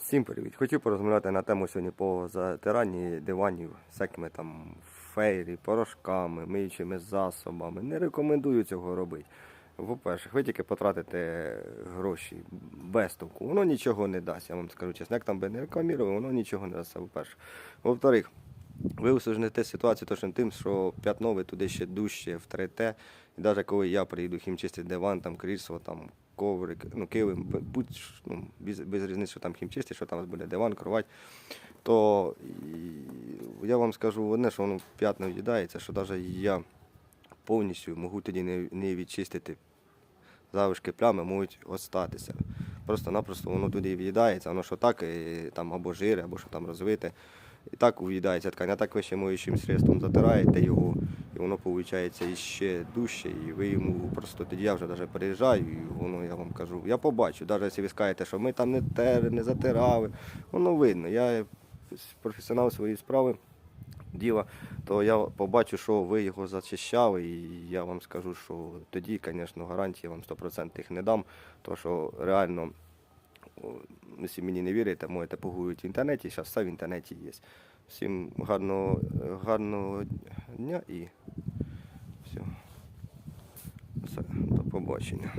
Всім привіт! Хотів порозмовляти на тему сьогодні по затиранні диванів всякими там фейрі, порошками, миючими засобами. Не рекомендую цього робити. По-перше, ви тільки потратите гроші без толку. Воно нічого не дасть, я вам скажу чесно. Як там би не рекламував, воно нічого не дасть, по-перше. Во-вторых, ви усуджуєте ситуацію точно тим, що п'ятно ви туди ще дужче втрете. І навіть коли я приїду хімчистити диван, там крісло, там коврик, ну килим, будь ну, без, без різниці, що там хімчисти, що там буде диван, кровать, то і, я вам скажу одне, що воно п'ятно в'їдається, що навіть я повністю можу тоді не, не відчистити залишки плями можуть остатися. Просто-напросто воно туди в'їдається, воно що так, і, там або жири, або що там розвите. І так ув'їдається ткань, а так ви ще моючим средством затираєте його, і воно виходить іще дужче, і ви йому просто тоді я вже навіть переїжджаю, і воно я вам кажу, я побачу, навіть якщо ви скажете, що ми там не терли, не затирали, воно видно. Я професіонал своєї справи діла, то я побачу, що ви його зачищали, і я вам скажу, що тоді, звісно, гарантії вам 100% їх не дам, тому що реально, якщо мені не вірите, можете погуглити в інтернеті, зараз все в інтернеті є. Всім гарного, гарного дня і все. Все, до побачення.